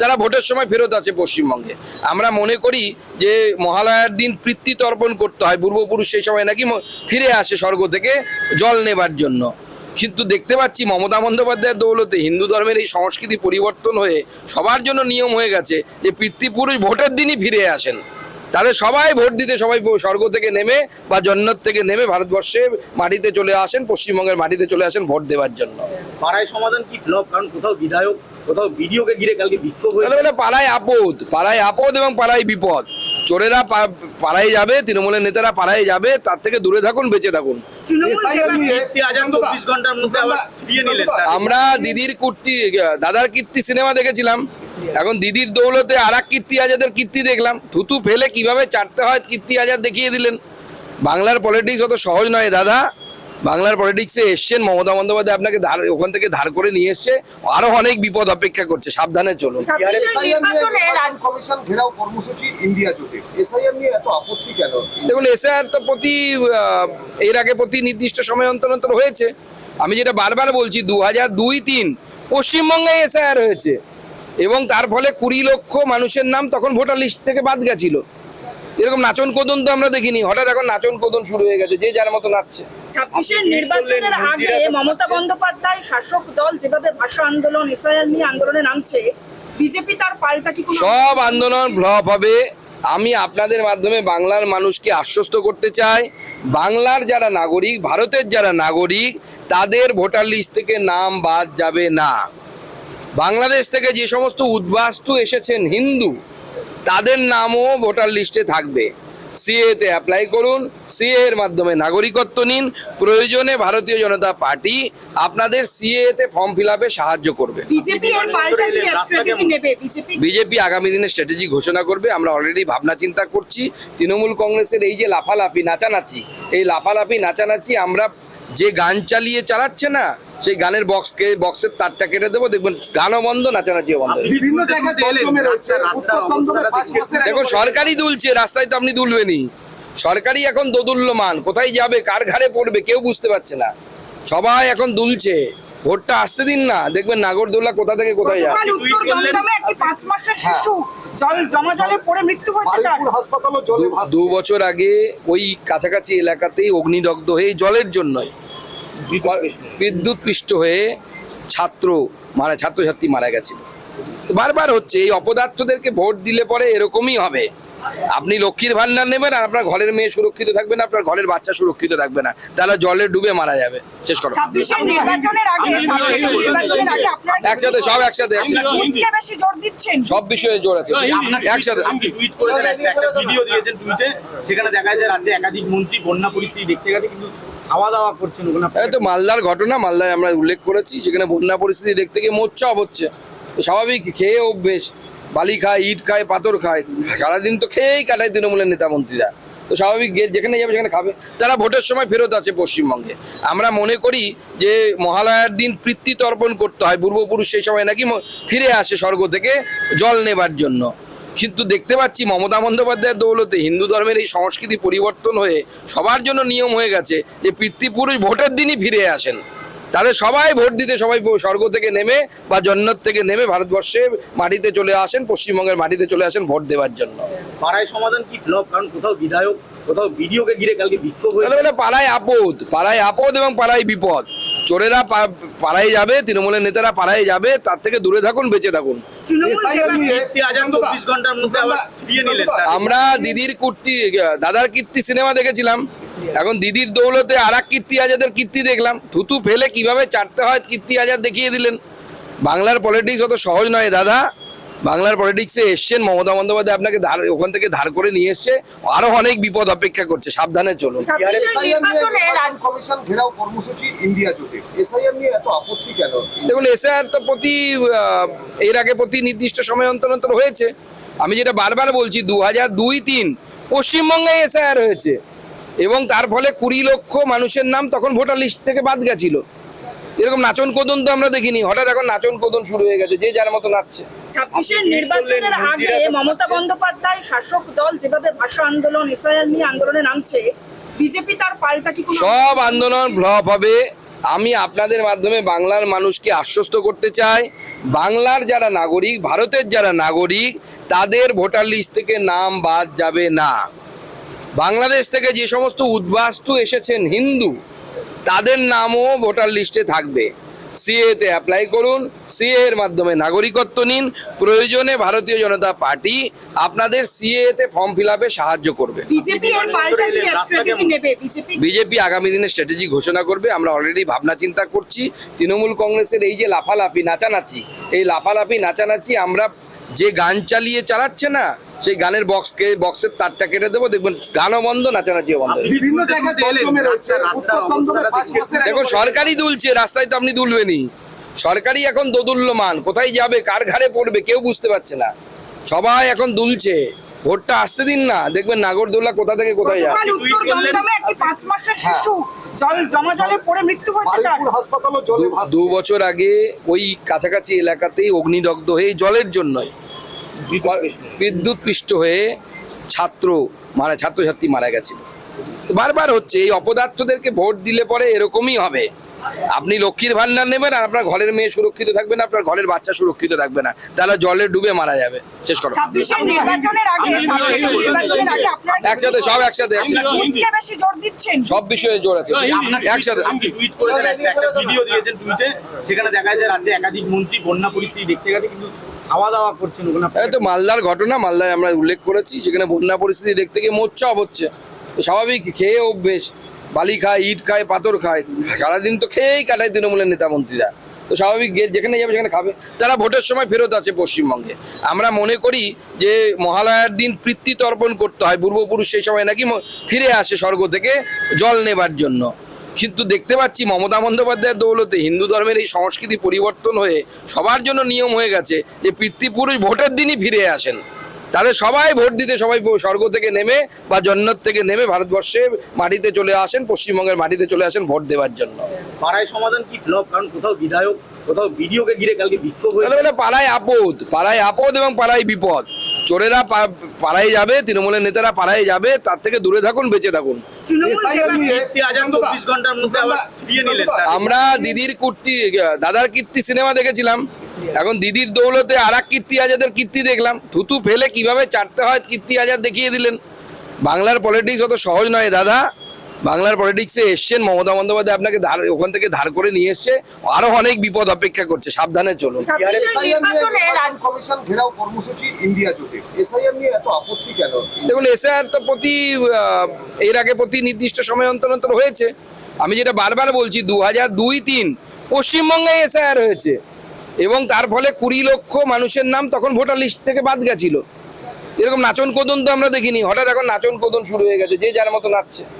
তারা ভোটের সময় ফেরত আছে পশ্চিমবঙ্গে। আমরা মনে করি যে মহালয়ার দিন প্রীতি তর্পণ করতে হয়, পূর্বপুরুষ সেই সময় নাকি ফিরে আসে স্বর্গ থেকে জল নেবার জন্য। কিন্তু দেখতে পাচ্ছি মমতা বন্দ্যোপাধ্যায়ের দৌলতে হিন্দু ধর্মের এই সংস্কৃতি পরিবর্তন হয়ে সবার জন্য নিয়ম হয়ে গেছে যে পিতৃপুরুষ ভোটের দিনই ফিরে আসেন। তাদের সবাই ভোট দিতে সবাই স্বর্গ থেকে নেমে বা জন্নত থেকে নেমে ভারতবর্ষে মাটিতে চলে আসেন, পশ্চিমবঙ্গের মাটিতে চলে আসেন ভোট দেওয়ার জন্য। পাড়ায় সমাধান কি ফ্লপ কারণ কোথাও বিধায়ক কোথাও বিডিওকে ঘিরে কালকে বিক্ষোভ হয়েছে। মানে পাড়ায় আপদ পাড়ায় আপদ এবং পাড়ায় বিপদ। চোরেরা পা- পাড়ায় যাবে তৃণমূলের নেতারা পাড়ায় যাবে তার থেকে দূরে থাকুন বেঁচে থাকুন। আমরা দিদির কীর্তি দাদার কীর্তি সিনেমা দেখেছিলাম। এখন দিদির দৌলতে আর এক কীর্তি আজাদের কীর্তি দেখলাম। থুতু ফেলে কীভাবে চাটতে হয় কীর্তি আজাদ দেখিয়ে দিলেন। বাংলার পলিটিক্স অত সহজ নয় দাদা। বাংলার পলিটিক্সে এসছেন মমতা বন্দ্যোপাধ্যায় আপনাকে ধার ওখান থেকে ধার করে নিয়ে এসছে। আরও অনেক বিপদ অপেক্ষা করছে সাবধানে চলুন। এসআইআর দেখুন এসআর তো প্রতি এর আগে প্রতি নির্দিষ্ট সময় অন্তর অন্তর হয়েছে। আমি যেটা বারবার বলছি দু হাজার দুই তিন পশ্চিমবঙ্গে এসআইআর হয়েছে। এবং তার ফলে কুড়ি লক্ষ মানুষের নাম তখন ভোটার লিস্ট থেকে বাদ গেছিল। এরকম নাচন কোদন তো আমরা দেখিনি। হঠাৎ এখন নাচন কোদন শুরু হয়ে গেছে যে যার মতো নাচছে। ছাব্বিশের নির্বাচনের আগে মমতা বন্দ্যোপাধ্যায় শাসক দল যেভাবে ভাষা আন্দোলন এসআইআর নিয়ে আন্দোলনে নামছে, বিজেপি তার পাল্টা কি সব আন্দোলন ফ্লপ হবে। আমি আপনাদের মাধ্যমে বাংলার মানুষকে আশ্বস্ত করতে চাই। বাংলার যারা নাগরিক, ভারতের যারা নাগরিক, তাদের ভোটার লিস্ট থেকে নাম বাদ যাবে না। বাংলাদেশ থেকে যে সমস্ত উদ্বাস্তু এসেছেন হিন্দু, তাদের নামও ভোটার লিস্টে থাকবে। সিএতে অ্যাপ্লাই করুন সিএ এর মাধ্যমে নাগরিকত্ব নিন প্রয়োজনে ভারতীয় জনতা পার্টি আপনাদের সিএ তে ফর্ম ফিল আপে সাহায্য করবে। বিজেপি এর পাল্টা কি স্ট্র্যাটেজি নেবে বিজেপি বিজেপি আগামী দিনে স্ট্র্যাটেজি ঘোষণা করবে আমরা অলরেডি ভাবনা চিন্তা করছি। তৃণমূল কংগ্রেসের এই যে লাফালাফি নাচানাচি এই লাফালাফি নাচানাচি আমরা যে গান চালিয়ে চালাচ্ছে না সেই গানের বক্সকে বক্সের তারটা কেটে দেবো দেখবেন গানও বন্ধ নাচানাচিও বন্ধ। দেখুন সরকারি দুলছে রাস্তায় তো আপনি দুলবেনই। সরকারি এখন দোদুল্যমান কোথায় যাবে কার ঘাড়ে পড়বে কেউ বুঝতে পারছে না। সবাই এখন দুলছে ভোটটা আসতে দিন না। দেখবেন নাগরদোল্লা কোথা থেকে কোথায় হাসপাতালও জলে দু- বছর আগে ওই কাছাকাছি এলাকাতেই অগ্নিদগ্ধ হয়ে জলের জন্যই বিদ্যুৎ পৃষ্ঠ হয়ে ছাত্র মারা ছাত্রছাত্রী মারা গেছিল। বারবার হচ্ছে এই অপদার্থদেরকে ভোট দিলে পরে এরকমই হবে। আপনি লক্ষ্মীর ভান্ডার নেবেন আর আপনার ঘরের মেয়ে সুরক্ষিত থাকবে না আপনার ঘরের বাচ্চা সুরক্ষিত থাকবে না। তাহলে জলে ডুবে মারা যাবে। শেষ করো। ছাব্বিশের নির্বাচনের আগে ছাব্বিশের নির্বাচনের আগে আপনারা কি একসাথে সব একসাথে একসাথে। ভোটকে বেশি জোর দিচ্ছেন? সব বিষয়ে জোর আছে। একসাথে। আপনি টুইট করেছেন একটা একটা ভিডিও দিয়েছেন টুইটে সেখানে দেখা যায় রাজ্যে একাধিক মন্ত্রী বন্যা পরিস্থিতি দেখতে গেছে কিন্তু খাওয়া দাওয়া করছেন ওখানে তো মালদার ঘটনা, মালদায় আমরা উল্লেখ করেছি, সেখানে বন্যা পরিস্থিতি দেখতে গিয়ে মোচ্ছাপ হচ্ছে। তো স্বাভাবিক, খেয়ে অভ্যেস। বালি খায়, ইট খায়, পাথর খায়। সারাদিন তো খেয়েই কাটায় তৃণমূলের নেতা মন্ত্রীরা তো স্বাভাবিক যেখানে যাবে সেখানে খাবে। তারা ভোটের সময় ফেরত আছে পশ্চিমবঙ্গে। আমরা মনে করি যে মহালয়ার দিন প্রীতি তর্পণ করতে হয়। পূর্বপুরুষ সেই সময় নাকি ফিরে আসে স্বর্গ থেকে জল নেবার জন্য। কিন্তু দেখতে পাচ্ছি মমতা বন্দ্যোপাধ্যায়ের দৌলতে হিন্দু ধর্মের এই সংস্কৃতি পরিবর্তন হয়ে সবার জন্য নিয়ম হয়ে গেছে যে পিতৃপুরুষ ভোটের দিনই ফিরে আসেন। তাদের সবাই ভোট দিতে সবাই স্বর্গ থেকে নেমে বা জন্নত থেকে নেমে ভারতবর্ষে মাটিতে চলে আসেন পশ্চিমবঙ্গের মাটিতে চলে আসেন ভোট দেওয়ার জন্য। পাড়ায় সমাধান কি ফ্লপ কারণ কোথাও বিধায়ক কোথাও বিডিওকে ঘিরে কালকে বিক্ষোভ হয়েছে। মানে পাড়ায় আপদ পাড়ায় আপদ এবং পাড়ায় বিপদ। চোরেরা পা- পাড়ায় যাবে তৃণমূলের নেতারা পাড়ায় যাবে তার থেকে দূরে থাকুন বেঁচে থাকুন। আমরা দিদির কীর্তি দাদার কীর্তি সিনেমা দেখেছিলাম। এখন দিদির দৌলতে আর এক কীর্তি আজাদের কীর্তি দেখলাম। থুতু ফেলে কীভাবে চাটতে হয় কীর্তি আজাদ দেখিয়ে দিলেন। বাংলার পলিটিক্স অত সহজ নয় দাদা। বাংলার পলিটিক্সে এসছেন মমতা বন্দ্যোপাধ্যায় আপনাকে ধার ওখান থেকে ধার করে নিয়ে এসছে। আরও অনেক বিপদ অপেক্ষা করছে সাবধানে চলুন। এসআইআর এসআইআর দেখুন এসআর তো প্রতি এর আগে প্রতি নির্দিষ্ট সময় অন্তর অন্তর হয়েছে। আমি যেটা বারবার বলছি দু হাজার দুই তিন পশ্চিমবঙ্গে এসআইআর হয়েছে। এবং তার ফলে কুড়ি লক্ষ মানুষের নাম তখন ভোটার লিস্ট থেকে বাদ গেছিল। এরকম নাচন কোদন তো আমরা দেখিনি। হঠাৎ এখন নাচন কোদন শুরু হয়ে গেছে যে যার মতো নাচছে। ছাব্বিশের নির্বাচনের আগে মমতা বন্দ্যোপাধ্যায় শাসক দল যেভাবে ভাষা আন্দোলন এসআইআর নিয়ে আন্দোলনে নামছে, বিজেপি তার পাল্টা কি সব আন্দোলন ফ্লপ হবে। আমি আপনাদের মাধ্যমে বাংলার মানুষকে আশ্বস্ত করতে চাই। বাংলার যারা নাগরিক, ভারতের যারা নাগরিক, তাদের ভোটার লিস্ট থেকে নাম বাদ যাবে না। বাংলাদেশ থেকে যে সমস্ত উদ্বাস্তু এসেছেন হিন্দু, তাদের নামও ভোটার লিস্টে থাকবে। সিএতে অ্যাপ্লাই করুন সিএ এর মাধ্যমে নাগরিকত্ব নিন প্রয়োজনে ভারতীয় জনতা পার্টি আপনাদের সিএতে ফর্ম ফিল আপে সাহায্য করবে। বিজেপি এর পাল্টা কি স্ট্র্যাটেজি নেবে বিজেপি বিজেপি আগামী দিনে স্ট্র্যাটেজি ঘোষণা করবে আমরা অলরেডি ভাবনা চিন্তা করছি। তৃণমূল কংগ্রেসের এই যে লাফালাফি নাচানাচি এই লাফালাফি নাচানাচি আমরা যে গান চালিয়ে চালাচ্ছে না সেই গানের বক্সকে বক্সের তারটা কেটে দেবো দেখবেন গানও বন্ধ নাচানাচিও বন্ধ। দেখুন সরকারই দুলছে রাস্তায় তো আপনি দুলবেনই। সরকারই এখন দোদুল্যমান কোথায় যাবে কার ঘাড়ে পড়বে কেউ বুঝতে পারছে না। সবাই এখন দুলছে ভোটটা আসতে দিন না দেখবেন নাগরদোল্লা কোথা থেকে কোথায় হাসপাতালও জলে দু- বছর আগে ওই কাছাকাছি এলাকাতেই অগ্নিদগ্ধ হয়ে জলের জন্যই বিদ্যুৎ পৃষ্ঠ হয়ে ছাত্র মারা ছাত্রছাত্রী মারা গেছিল। বারবার হচ্ছে এই অপদার্থদেরকে ভোট দিলে পরে এরকমই হবে। আপনি লক্ষ্মীর ভান্ডার নেবেন আর আপনার ঘরের মেয়ে সুরক্ষিত থাকবে না আপনার ঘরের বাচ্চা সুরক্ষিত থাকবে না। তাহলে জলে ডুবে মারা যাবে। শেষ করো। ছাব্বিশের নির্বাচনের আগে ছাব্বিশের নির্বাচনের আগে আপনারা কি একসাথে সব একসাথে একসাথে। ভোটকে বেশি জোর দিচ্ছেন? সব বিষয়ে জোর আছে। একসাথে। আপনি টুইট করেছেন একটা একটা ভিডিও দিয়েছেন টুইটে সেখানে দেখা যায় রাজ্যে একাধিক মন্ত্রী বন্যা পরিস্থিতি দেখতে গেছে কিন্তু খাওয়া দাওয়া করছেন ওখানে তো মালদার ঘটনা, মালদায় আমরা উল্লেখ করেছি, সেখানে বন্যা পরিস্থিতি দেখতে গিয়ে মোচ্চাপ হচ্ছে। তো স্বাভাবিক, খেয়ে অভ্যেস, বালি খায়, ইট খায়, পাথর খায়, সারাদিন তো খেয়েই কাটায় তৃণমূলের নেতা মন্ত্রীরা তো স্বাভাবিক যেখানে যাবে সেখানে খাবে। তারা ভোটের সময় ফেরত আছে পশ্চিমবঙ্গে। আমরা মনে করি যে মহালয়ার দিন প্রীতি তর্পণ করতে হয়, পূর্বপুরুষ সেই সময় নাকি ফিরে আসে স্বর্গ থেকে জল নেবার জন্য। কিন্তু দেখতে পাচ্ছি মমতা বন্দ্যোপাধ্যায়ের দৌলতে হিন্দু ধর্মের এই সংস্কৃতি পরিবর্তন হয়ে সবার জন্য নিয়ম হয়ে গেছে যে পিতৃপুরুষ ভোটের দিনই ফিরে আসেন। তাদের সবাই ভোট দিতে সবাই স্বর্গ থেকে নেমে বা জন্নত থেকে নেমে ভারতবর্ষে মাটিতে চলে আসেন পশ্চিমবঙ্গের মাটিতে চলে আসেন ভোট দেওয়ার জন্য। পাড়ায় সমাধান কি ফ্লপ কারণ কোথাও বিধায়ক কোথাও ভিডিওকে ঘিরে কালকে বিক্ষোভ হয়ে তাহলে মানে পাড়ায় আপদ পাড়ায় আপদ এবং পাড়ায় বিপদ। চোরেরা পাড়ায় যাবে তৃণমূলের নেতারা পাড়ায় যাবে তার থেকে দূরে থাকুন বেঁচে থাকুন। আমরা দিদির কীর্তি দাদার কীর্তি সিনেমা দেখেছিলাম। এখন দিদির দৌলতে আর এক কীর্তি আজাদের কীর্তি দেখলাম। থুতু ফেলে কীভাবে চাটতে হয় কীর্তি আজাদ দেখিয়ে দিলেন। বাংলার পলিটিক্স অত সহজ নয় দাদা। বাংলার পলিটিক্সে এসছেন মমতা বন্দ্যোপাধ্যায় আপনাকে ধার ওখান থেকে ধার করে নিয়ে এসছে। আরও অনেক বিপদ অপেক্ষা করছে সাবধানে চলুন। এসআইআর এসআইআর দেখুন এসআর তো প্রতি এর আগে প্রতি নির্দিষ্ট সময় অন্তর অন্তর হয়েছে। আমি যেটা বারবার বলছি দু হাজার দুই তিন পশ্চিমবঙ্গে এসআইআর হয়েছে। এবং তার ফলে কুড়ি লক্ষ মানুষের নাম তখন ভোটার লিস্ট থেকে বাদ গেছিল। এরকম নাচন কোদন তো আমরা দেখিনি। হঠাৎ এখন নাচন কোদন শুরু হয়ে গেছে যে যার মতো নাচছে।